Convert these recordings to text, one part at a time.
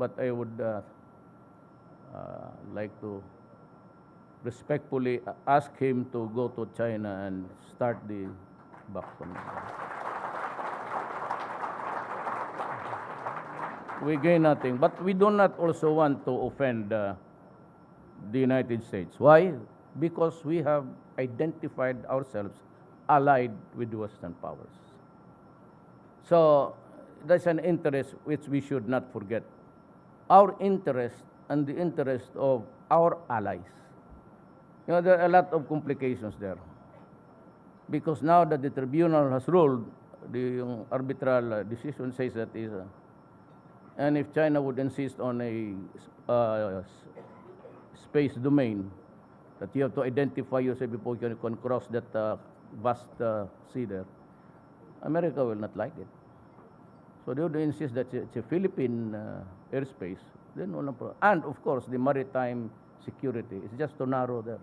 but I would uh, uh, like to respectfully ask him to go to China and start the vaccine. We gain nothing, but we do not also want to offend uh, the United States. Why? Because we have identified ourselves allied with Western powers. So that's an interest which we should not forget. Our interest and the interest of our allies. You know, there are a lot of complications there. Because now that the tribunal has ruled, the arbitral uh, decision says that is, uh, and if China would insist on a uh, space domain, that you have to identify yourself before you can cross that uh, vast uh, sea there, America will not like it. So they would insist that it's a Philippine uh, airspace. Then walang pro- And of course, the maritime security is just to narrow there.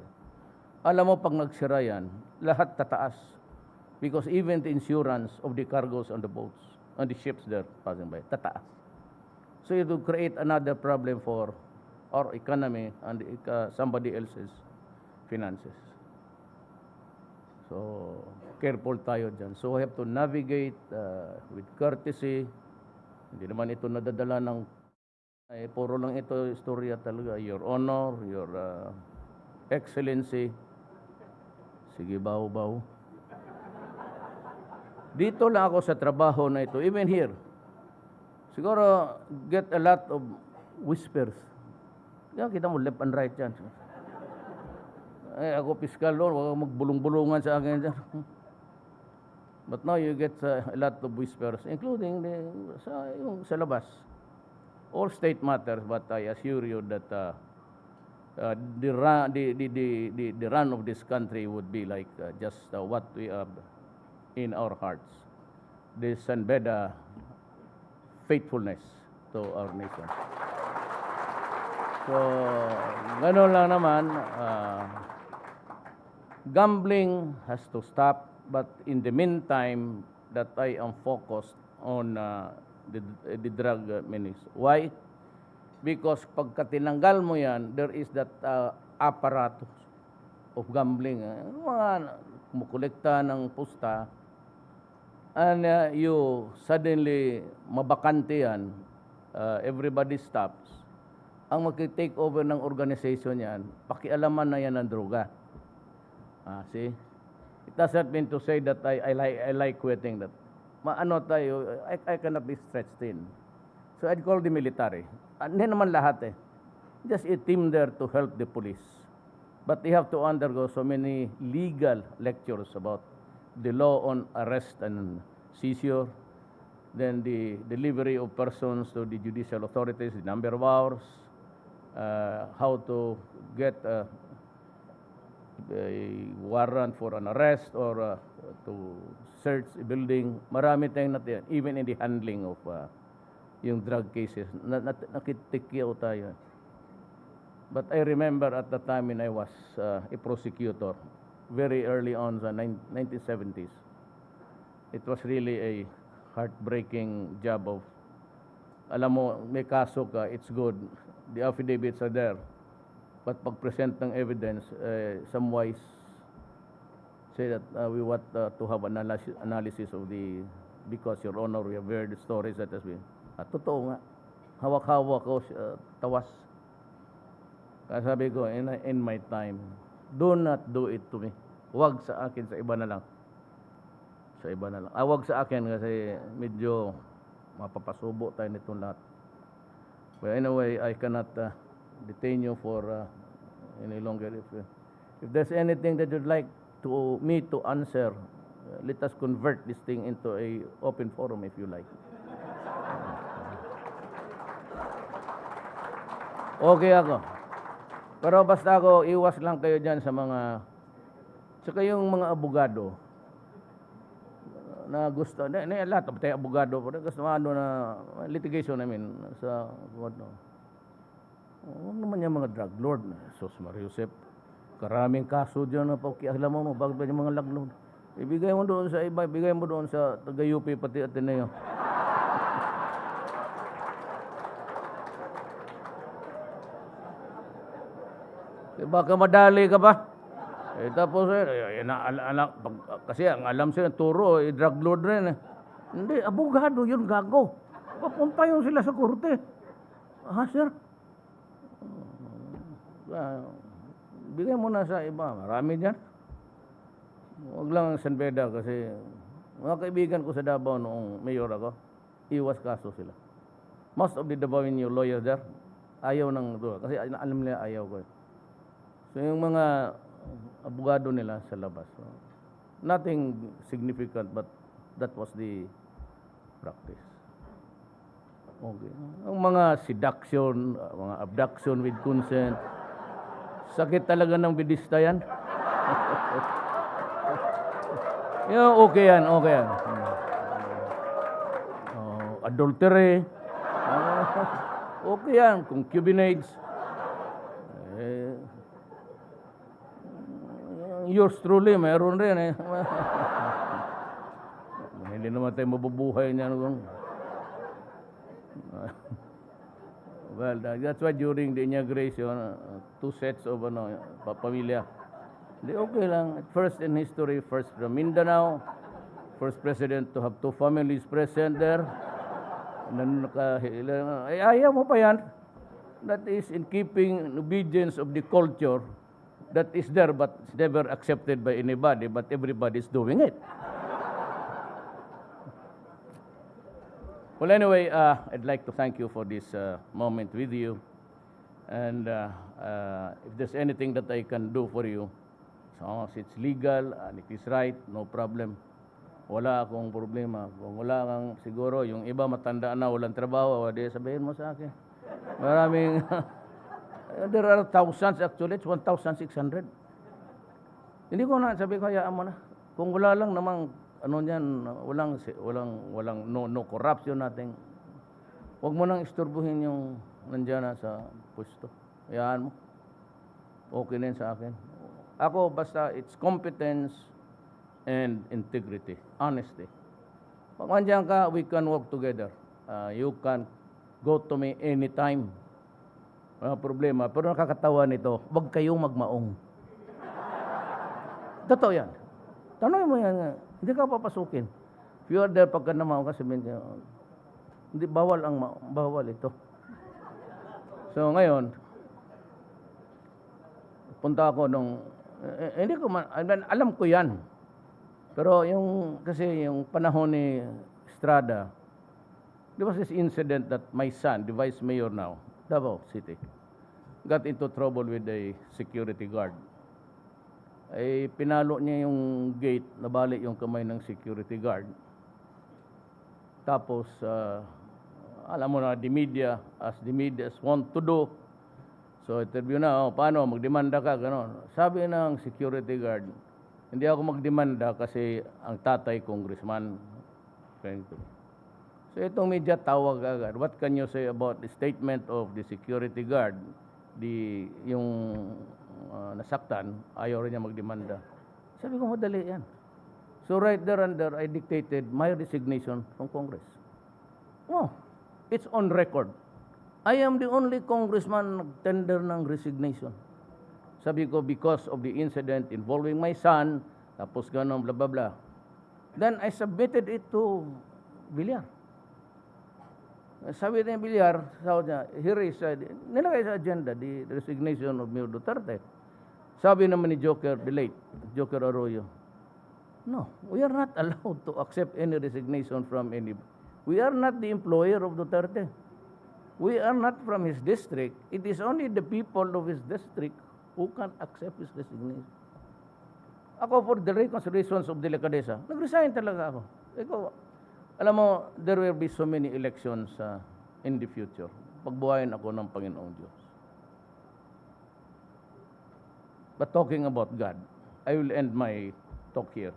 Alam mo, pag nagsira yan, lahat tataas. Because even the insurance of the cargoes on the boats, on the ships there passing by, tataas. So it will create another problem for our economy and eco- somebody else's finances. So, careful tayo dyan. So, we have to navigate uh, with courtesy. Hindi naman ito nadadala ng, eh, puro lang ito istorya talaga. Your honor, your uh, excellency. Sige, baw-baw. Dito lang ako sa trabaho na ito, even here. Siguro, get a lot of whispers. Yan, kita mo, left and right yan. Eh, ako piskal doon, huwag magbulong-bulungan sa akin dyan. But now you get uh, a lot of whispers, including the, sa, yung, sa labas. All state matters, but I assure you that uh, uh, the, run, the, the, the, the, the run of this country would be like uh, just uh, what we have in our hearts. This Sanbeda faithfulness to our nation. So, gano'n lang naman, uh, gambling has to stop, but in the meantime, that I am focused on uh, the, the drug uh, menace. Why? Because pagka tinanggal mo yan, there is that uh, apparatus of gambling. Uh, mga kumukolekta ng pusta, and uh, you suddenly mabakante yan, uh, everybody stops, ang mag-take over ng organization yan, pakialaman na yan ng droga. Ah, see? It doesn't mean to say that I, I, like, I like quitting that. Maano tayo, I, I cannot be stretched in. So I'd call the military. Hindi naman lahat eh. Just a team there to help the police. But they have to undergo so many legal lectures about the law on arrest and seizure, then the delivery of persons to the judicial authorities, the number of hours, uh, how to get uh, a warrant for an arrest or uh, to search a building. Marami tayong natin, even in the handling of uh, yung drug cases. Na, na, nakitikyaw tayo. But I remember at the time when I was uh, a prosecutor, very early on nine- 1970s, it was really a heartbreaking job of, alam mo, may kaso ka, it's good, the affidavits are there, but pag-present ng evidence, uh, some wise say that uh, we want uh, to have analysis, analysis of the, because your honor, we have heard stories that has been, ah, totoo nga, hawak-hawak ko, uh, tawas. Kaya sabi ko, in, in my time, do not do it to me. Huwag sa akin, sa iba na lang. Sa iba na lang. Ah, huwag sa akin kasi medyo mapapasubo tayo nitong lahat. But anyway, I cannot uh, detain you for uh, any longer. If, uh, if there's anything that you'd like to me to answer, uh, let us convert this thing into a open forum if you like. Okay ako. Pero basta ako, iwas lang kayo dyan sa mga, saka yung mga abogado, na gusto, na, na lahat of tayo abogado, gusto ano na litigation I mean, sa, what no. Huwag naman yung mga drug lord na Jesus Mariusep. Karaming kaso dyan na pakialam mo, bakit ba yung mga lagnod? Ibigay mo doon sa iba, ibigay mo doon sa taga-UP pati Ateneo. e baka madali ka ba? Eh, tapos, eh, na, alam, pag, kasi ang alam sila, turo, eh, drug lord rin. Eh. Hindi, abogado yun, gago. Papunta yun sila sa korte. Ha, sir? Ah, bigay mo na sa iba. Marami dyan. Huwag lang San Beda kasi mga kaibigan ko sa Davao noong mayor ako, iwas kaso sila. Most of the Davaoeño lawyers there, ayaw ng kasi alam nila ayaw ko. So yung mga abogado nila sa labas. so, nothing significant but that was the practice. Okay. Ang mga seduction, uh, mga abduction with consent, sakit talaga ng bidista yan. yeah, okay yan, okay yan. Oh, adultery. Oh, okay yan, concubinage. Eh, yours truly, mayroon rin eh. Hindi naman tayo mabubuhay niyan. Well, tha- that's why during the inauguration, uh, two sets of ano, pa- pamilya. Di okay lang. First in history, first from Mindanao, first president to have two families present there. Then naka, ay, ayaw mo pa yan. That is in keeping in obedience of the culture that is there but it's never accepted by anybody, but everybody is doing it. Well, anyway, uh, I'd like to thank you for this uh, moment with you. And uh, uh, if there's anything that I can do for you, as long as it's legal and it is right, no problem. Wala akong problema. Kung wala kang siguro, yung iba matanda na, walang trabaho, di sabihin mo sa akin. Maraming, there are thousands actually, it's 1,600. Hindi ko na sabi ko hayaan mo na. Kung wala lang namang ano niyan, walang walang walang no no corruption nating. Huwag mo nang isturbuhin yung nandiyan na sa pwesto. Hayaan mo. Okay na sa akin. Ako basta it's competence and integrity, honesty. Pag nandiyan ka, we can work together. Uh, you can go to me anytime. Wala problema. Pero nakakatawa nito, wag kayong magmaong. Totoo yan. Tanong mo yan. Hindi ka papasukin. If you there pagka namaw ka, sabihin ka, hindi, bawal ang bawal ito. So ngayon, punta ako nung, eh, eh, hindi ko man, alam ko yan. Pero yung, kasi yung panahon ni Estrada, there was this incident that my son, the vice mayor now, Davao City, got into trouble with a security guard ay pinalo niya yung gate, nabalik yung kamay ng security guard. Tapos, ah, alam mo na, the media, as the media want to do, so interview na, oh, paano, magdemanda ka, gano'n. Sabi ng security guard, hindi ako magdemanda kasi ang tatay congressman. So itong media tawag agad. What can you say about the statement of the security guard? The, yung uh, nasaktan, ayaw rin niya magdemanda. Sabi ko, madali yan. So right there and there, I dictated my resignation from Congress. Oh, it's on record. I am the only congressman nag-tender ng resignation. Sabi ko, because of the incident involving my son, tapos gano'n, blah, blah, blah. Then I submitted it to Villar. Sabi ni Villar, sabi niya, here is, uh, nilagay sa agenda, the resignation of Mayor Duterte. Sabi naman ni Joker, the late, Joker Arroyo, no, we are not allowed to accept any resignation from any, we are not the employer of Duterte. We are not from his district. It is only the people of his district who can accept his resignation. Ako for the reconsiderations of delicadeza, nag-resign talaga ako. Ikaw, alam mo, there will be so many elections uh, in the future. Pagbuhayin ako ng Panginoong Diyos. But talking about God, I will end my talk here.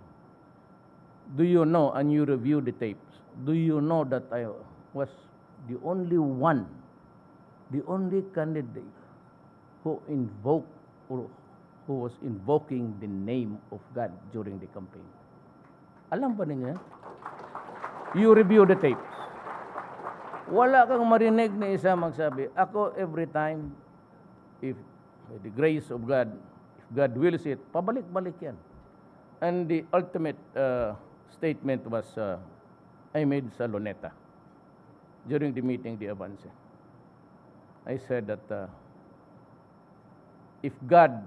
Do you know, and you review the tapes, do you know that I was the only one, the only candidate who invoked or who was invoking the name of God during the campaign? Alam ba ninyo? You review the tapes. Wala kang marinig na isa magsabi, ako every time, if by the grace of God, God wills it, pabalik-balik yan. And the ultimate uh, statement was, uh, I made sa Luneta during the meeting, the Avance. I said that uh, if God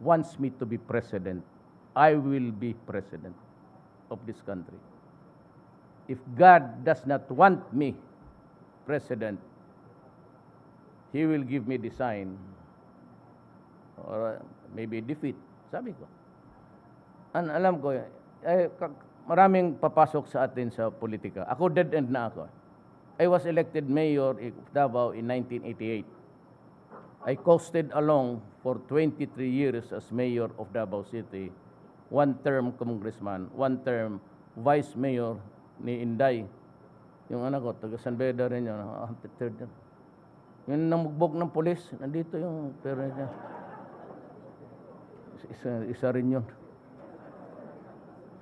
wants me to be president, I will be president of this country. If God does not want me president, He will give me the sign or maybe defeat. Sabi ko. An alam ko, eh, maraming papasok sa atin sa politika. Ako dead end na ako. I was elected mayor of Davao in 1988. I coasted along for 23 years as mayor of Davao City. One term congressman, one term vice mayor ni Inday. Yung anak ko, taga San Beda rin yun. ah, third yun. Yung namugbog ng polis, nandito yung pera niya. Isa, isa rin yun.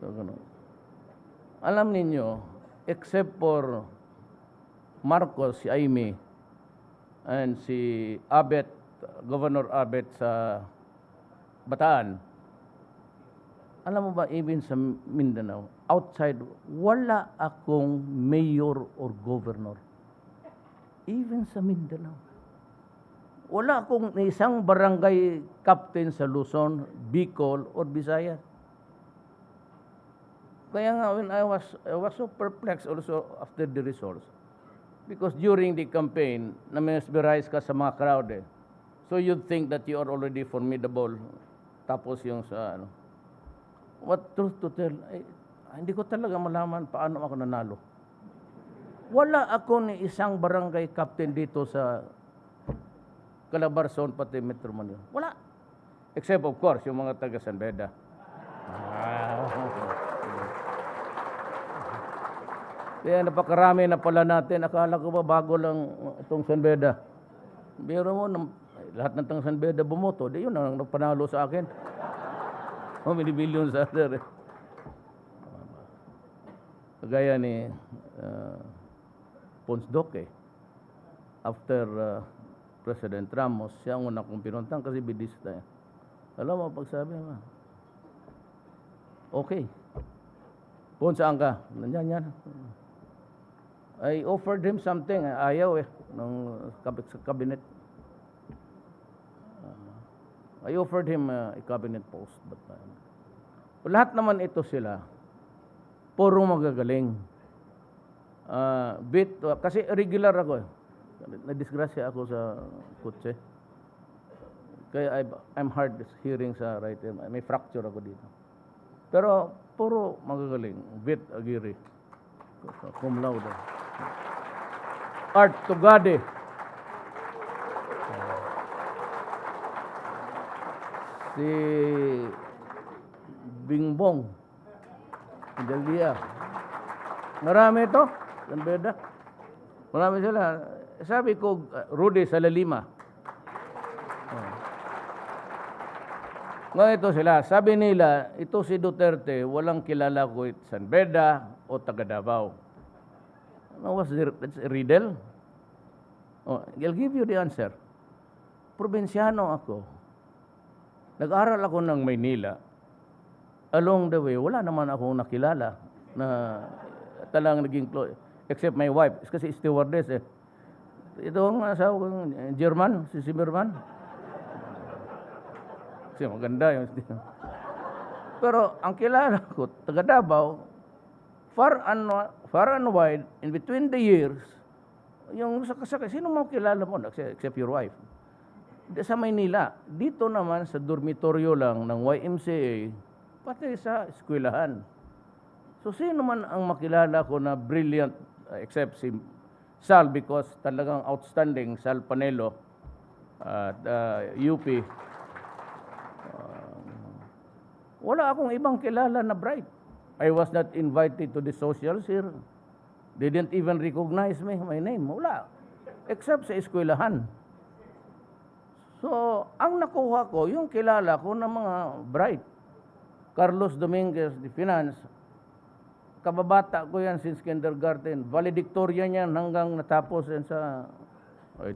So, ganun. Alam ninyo, except for Marcos, si Aimee, and si Abet, Governor Abet sa Bataan, alam mo ba, even sa Mindanao, outside, wala akong mayor or governor. Even sa Mindanao. Wala akong isang barangay captain sa Luzon, Bicol, or Visayas. Kaya nga, when I was, I was so perplexed also after the results. Because during the campaign, na-mesmerize ka sa mga crowd eh. So you'd think that you are already formidable. Tapos yung sa ano. What truth to tell, ay, hindi ko talaga malaman paano ako nanalo. Wala ako ni isang barangay captain dito sa Calabarzon pati Metro Manila. Wala. Except of course, yung mga taga San Beda. Kaya napakarami na pala natin. Akala ko ba bago lang itong San Beda. Biro mo, lahat ng tang San Beda bumoto. Di yun ang nagpanalo sa akin. How many millions are there? eh? Kagaya ni uh, Pons Doque. After uh, President Ramos, siya ang una kong pinuntang kasi bidista. eh. Alam mo, pagsabi mo, okay. Pons, saan ka? Nandiyan yan. I offered him something. Ayaw eh. Sa cabinet. Uh, I offered him a cabinet post. But, uh, lahat naman ito sila, puro magagaling. Uh, bit, uh, kasi regular ako eh. Nadisgrasya ako sa kutse. Kaya I, I'm hard hearing sa right ear. May fracture ako dito. Pero puro magagaling. Bit Aguirre. Cum laude. Art Tugade. Si Bingbong. Dalia. Marami ito. San Beda. Marami sila. Sabi ko, Rudy Salalima. Oh. Ngayon ito sila, sabi nila, ito si Duterte, walang kilala ko it San Beda o taga Davao. Ano was the, riddle? Oh, I'll give you the answer. Probinsyano ako. Nag-aral ako ng Maynila. Along the way, wala naman akong nakilala na talagang naging close. Except my wife, kasi stewardess eh. Ito ang asawa ko, eh, German, si Zimmerman. Kasi maganda yung Pero ang kilala ko, taga Davao, far and, far and wide, in between the years, yung sa kasakay, sino mo kilala mo, except, except your wife? Sa Maynila, dito naman sa dormitoryo lang ng YMCA, pati sa eskwelahan. So sino man ang makilala ko na brilliant, except si Sal because talagang outstanding, Sal Panelo at uh, UP. Um, wala akong ibang kilala na bright. I was not invited to the socials here. They didn't even recognize me, my name. Wala. Except sa eskwelahan. So, ang nakuha ko, yung kilala ko ng mga bright. Carlos Dominguez, the finance. Kababata ko yan since kindergarten. Valedictorian yan hanggang natapos yan sa